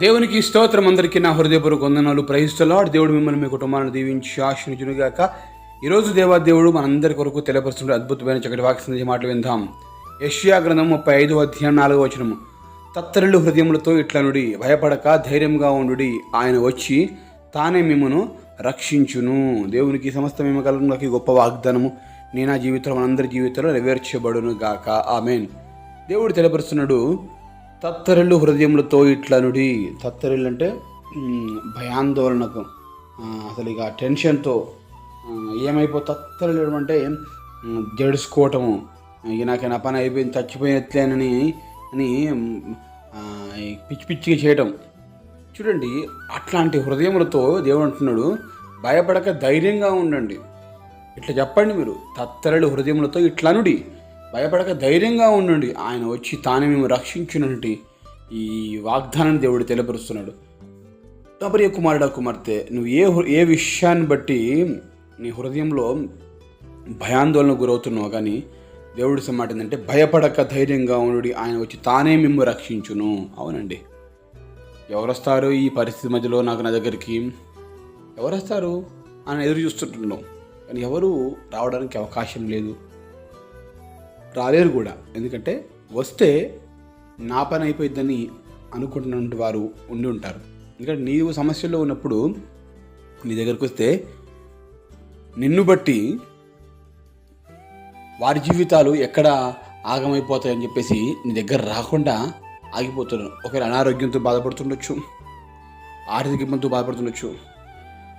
దేవునికి స్తోత్రం అందరికీ నా హృదయపూర్వక వందనాలు. ప్రహిస్తులాడు దేవుడు మిమ్మల్ని మీ కుటుంబాలను దీవించి ఆశ్రయించునుగాక ఈరోజు దేవా దేవుడు మనందరి కొరకు తెలియపరుస్తున్న అద్భుతమైన చక్కటి వాక్య మాటలు విందాం. యష్యా గ్రంథం ముప్పై ఐదు అధ్యాయం నాలుగో వచనము. తత్తరులు హృదయములతో ఇట్లా నుడి భయపడక ధైర్యంగా ఉండుడి. ఆయన వచ్చి తానే మిమ్మను రక్షించును. దేవునికి సమస్త మిమ్మకలకి గొప్ప వాగ్దానము నేను నా జీవితంలో మనందరి జీవితంలో నెరవేర్చబడును గాక ఆమెన్. దేవుడు తెలియపరుస్తున్నాడు తత్తరిల్లు హృదయములతో ఇట్లా నుడి తత్తరిల్లు అంటే భయాందోళనకు అసలు ఇక టెన్షన్తో ఏమైపో తత్తరిల్లడం అంటే జడుసుకోవటము ఇక నాకైనా పని అయిపోయింది చచ్చిపోయినట్లేనని అని పిచ్చి పిచ్చిగా చేయటం. చూడండి అట్లాంటి హృదయములతో దేవుడు అంటున్నాడు భయపడక ధైర్యంగా ఉండండి. ఇట్లా చెప్పండి మీరు తత్తరడు హృదయములతో ఇట్లనుడి. భయపడక ధైర్యంగా ఉండండి. ఆయన వచ్చి తానే మేము రక్షించునంటి ఈ వాగ్దానాన్ని దేవుడు తెలియపరుస్తున్నాడు. తపరియ కుమారుడ కుమార్తె నువ్వు ఏ ఏ విషయాన్ని బట్టి నీ హృదయంలో భయాందోళనకు గురవుతున్నావు కానీ దేవుడి మాట ఏంటంటే భయపడక ధైర్యంగా ఉండు. ఆయన వచ్చి తానే మిమ్ము రక్షించును. అవునండి. ఎవరు వస్తారు ఈ పరిస్థితి మధ్యలో నాకు నా దగ్గరికి? ఎవరు వస్తారు అని ఎదురు చూస్తుంటున్నాం. కానీ ఎవరు రావడానికి అవకాశం లేదు. రాలేరు కూడా. ఎందుకంటే వస్తే నా పని అయిపోయిద్దని అనుకుంటున్నటువంటి వారు ఉండి ఉంటారు. ఎందుకంటే నీవు సమస్యల్లో ఉన్నప్పుడు నీ దగ్గరకు వస్తే నిన్ను బట్టి వారి జీవితాలు ఎక్కడ ఆగమైపోతాయని చెప్పేసి నీ దగ్గర రాకుండా ఆగిపోతున్నారు. ఒకవేళ అనారోగ్యంతో బాధపడుతుండొచ్చు ఆర్థిక ఇబ్బందితో బాధపడుతుండొచ్చు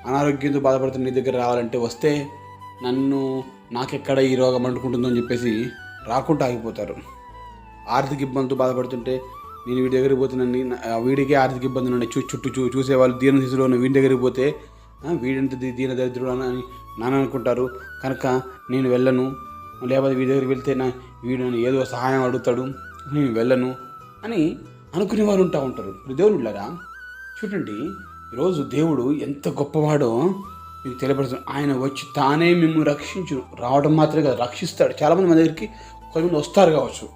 అనారోగ్యంతో బాధపడుతున్న నీ దగ్గర రావాలంటే వస్తే నన్ను నాకెక్కడ ఈ రోగం అంటుకుంటుందో అని చెప్పేసి రాకుండా ఆగిపోతారు. ఆర్థిక ఇబ్బందితో బాధపడుతుంటే నేను వీడి దగ్గరికి పోతున్నాను వీడికే ఆర్థిక ఇబ్బందులు ఉన్నాయి. చూ చుట్టూ చూ చూసేవాళ్ళు దీన దిశలో ఉన్న వీడి దగ్గరికి పోతే వీడింత దీన దరిద్రుడు అని నాన్న అనుకుంటారు. కనుక నేను వెళ్ళను. లేకపోతే వీడి దగ్గరికి వెళ్తే నా వీడు నన్ను ఏదో సహాయం అడుగుతాడు. నేను వెళ్ళను అని అనుకునే వారు ఉంటా ఉంటారు. ఇప్పుడు దేవుడు ఇలారా చూడండి ఈరోజు దేవుడు ఎంత గొప్పవాడో మీకు తెలియపడుతుంది ఆయన వచ్చి తానే మిమ్మల్ని రక్షించు రావడం మాత్రమే కాదు రక్షిస్తాడు. చాలామంది మన దగ్గరికి కొంతమంది వస్తారు కావచ్చు.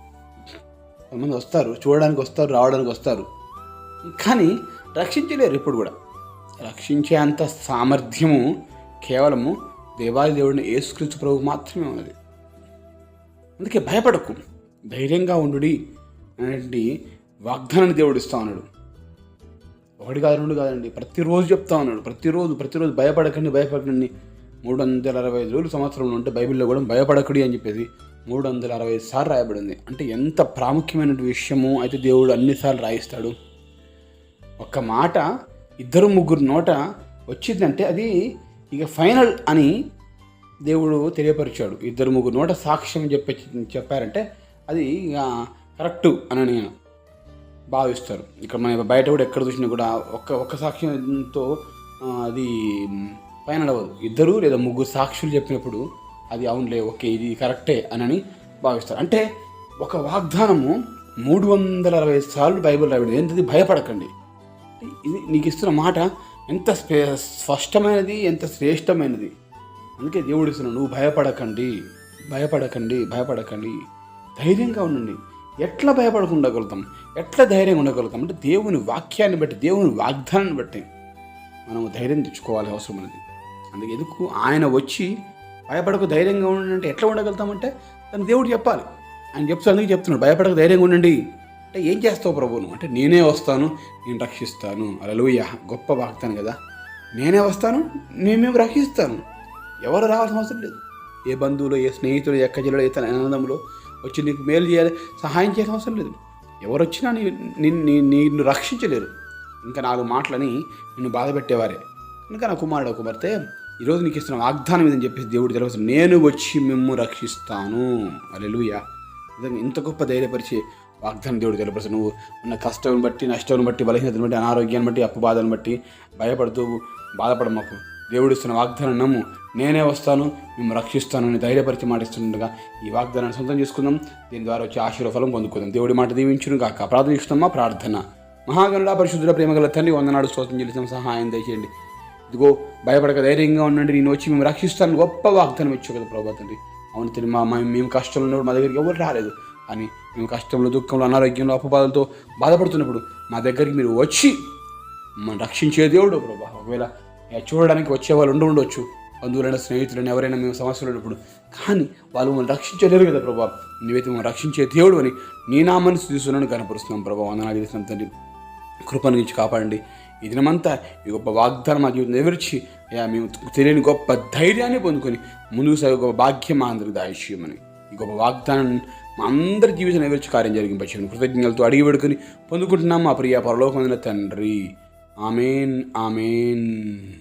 కొంతమంది వస్తారు చూడడానికి వస్తారు రావడానికి వస్తారు. కానీ రక్షించలేరు ఇప్పుడు కూడా. రక్షించే అంత సామర్థ్యము కేవలము దేవాది దేవుడిని యేసుక్రీస్తు ప్రభు మాత్రమే ఉన్నది. అందుకే భయపడకు. ధైర్యంగా ఉండు అనేటువంటి వాగ్దానాన్ని దేవుడు ఇస్తా ఉన్నాడు. ఒకటి కాదు రెండు కాదండి. ప్రతిరోజు చెప్తా ఉన్నాడు. ప్రతిరోజు ప్రతిరోజు భయపడకండి భయపడకండి. మూడు వందల అరవై ఐదు రోజులు సంవత్సరంలో ఉంటే బైబిల్లో కూడా భయపడకడి అని చెప్పేసి మూడు వందల అరవై ఐదు సార్లు రాయబడింది. అంటే ఎంత ప్రాముఖ్యమైన విషయము అయితే దేవుడు అన్నిసార్లు రాయిస్తాడు. ఒక్క మాట ఇద్దరు ముగ్గురు నోట వచ్చిందంటే అది ఇక ఫైనల్ అని దేవుడు తెలియపరిచాడు. ఇద్దరు ముగ్గురు నోట సాక్ష్యం చెప్పి చెప్పారంటే అది ఇక కరెక్టు అని నేను భావిస్తారు. ఇక్కడ మన బయట కూడా ఎక్కడ చూసినా కూడా ఒక్క ఒక్క సాక్ష్యంతో అది ఫైనల్ అవ్వదు. ఇద్దరు లేదా ముగ్గురు సాక్షులు చెప్పినప్పుడు అది అవునులే ఓకే ఇది కరెక్టే అని భావిస్తారు. అంటే ఒక వాగ్దానము మూడు వందల అరవై సార్లు బైబిల్ రాయబడింది. ఏంటది? భయపడకండి. ఇది నీకు ఇస్తున్న మాట ఎంత స్పే స్పష్టమైనది ఎంత శ్రేష్టమైనది? అందుకే దేవుడు ఇస్తున్నాడు నువ్వు భయపడకండి భయపడకండి భయపడకండి. ధైర్యంగా ఉండండి. ఎట్లా భయపడకుండా ఉండగలుగుతాం? ఎట్లా ధైర్యంగా ఉండగలుగుతాం? అంటే దేవుని వాక్యాన్ని బట్టి దేవుని వాగ్దానాన్ని బట్టి మనం ధైర్యం తెచ్చుకోవాలి అవసరం అనేది అందుకే ఎందుకు? ఆయన వచ్చి భయపడకు ధైర్యంగా ఉండండి అంటే ఎట్లా ఉండగలుగుతామంటే తను దేవుడు చెప్పాలి. ఆయన చెప్తాను అందుకే చెప్తున్నాడు భయపడకు ధైర్యంగా ఉండండి. అంటే ఏం చేస్తావు ప్రభువును? అంటే నేనే వస్తాను నేను రక్షిస్తాను. అలలుయ్య గొప్ప వాగ్దాను కదా. నేనే వస్తాను నేనేమి రక్షిస్తాను. ఎవరు రావాల్సిన అవసరం లేదు. ఏ బంధువులు ఏ స్నేహితులు ఏ అక్కజలు ఏ తన ఆనందంలో వచ్చి నీకు మేలు చేయాలి సహాయం చేయాల్సిన అవసరం లేదు. ఎవరు వచ్చినా నీ నిన్ను నీ- నిన్ను రక్షించలేరు. ఇంకా నాలుగు మాటలని నిన్ను బాధ పెట్టేవారే కనుక నా కుమారుడు కుమార్తె ఈరోజు నీకు ఇస్తున్న వాగ్దానం ఇదని చెప్పేసి దేవుడు తెలవచ్చు నేను వచ్చి మిమ్ము రక్షిస్తాను. అలెలుయా నిజంగా ఇంత గొప్ప ధైర్యపరిచే వాగ్దానం దేవుడు తెలియపరుస్తాను నువ్వు ఉన్న కష్టం బట్టి నష్టం బట్టి బలహీనతను బట్టి అనారోగ్యాన్ని బట్టి అప్పు బాధను బట్టి భయపడుతూ బాధపడమాకు దేవుడు ఇస్తున్న వాగ్దానం నమ్ము. నేనే వస్తాను మేము రక్షిస్తాను అని ధైర్యపరిచి మాటిస్తుండగా ఈ వాగ్దానాన్ని సొంతం చేసుకుందాం. దీని ద్వారా వచ్చి ఆశీర్వఫలం పొందుకుందాం. దేవుడి మాట దీవించును కాక ప్రార్థన చేస్తున్నామా ప్రార్థన. మహాగణుడా పరిశుద్ధుల ప్రేమగల తండ్రి వందనాడు స్తోత్రం చెల్లించిన సహాయం దయచేయండి. ఇదిగో భయపడక ధైర్యంగా ఉండండి నేను వచ్చి మేము రక్షిస్తాను గొప్ప వాగ్దానం ఇచ్చావు కదా ప్రభా తండ్రి. అవును తండ్రి మా మేము కష్టంలో ఉన్నప్పుడు మా దగ్గరికి ఎవరు రాలేదు. అని మేము కష్టంలో దుఃఖంలో అనారోగ్యంలో అపబాధలతో బాధపడుతున్నప్పుడు మా దగ్గరికి మీరు వచ్చి మమ్మల్ని రక్షించే దేవుడు ప్రభా. ఒకవేళ చూడడానికి వచ్చే వాళ్ళు ఉండి ఉండొచ్చు. బంధువులైన స్నేహితులైన ఎవరైనా మేము సమస్యలు ఉన్నప్పుడు. కానీ వాళ్ళు మమ్మల్ని రక్షించలేరు కదా ప్రభా. నువ్వైతే మమ్మల్ని రక్షించే దేవుడు అని నీ నామని తీసుకున్నాను కనపరుస్తున్నాం ప్రభా. వందనాలు చేసిన తండ్రి. కృపను నుంచి కాపాడండి. ఈ దినమంతా ఈ గొప్ప వాగ్దానం మా జీవితం నెరవేర్చి అయ్యా మేము తెలియని గొప్ప ధైర్యాన్ని పొందుకొని ముందుకు సాగే గొప్ప భాగ్యం మా అందరికి దాయిష్యమని ఈ గొప్ప వాగ్దానం మా అందరి జీవితం నెరవేర్చి కార్యం జరిగింపచ్చాను కృతజ్ఞతలతో అడిగి పెడుకుని పొందుకుంటున్నాం మా ప్రియ పరలోకమైన తండ్రి. Amen amen.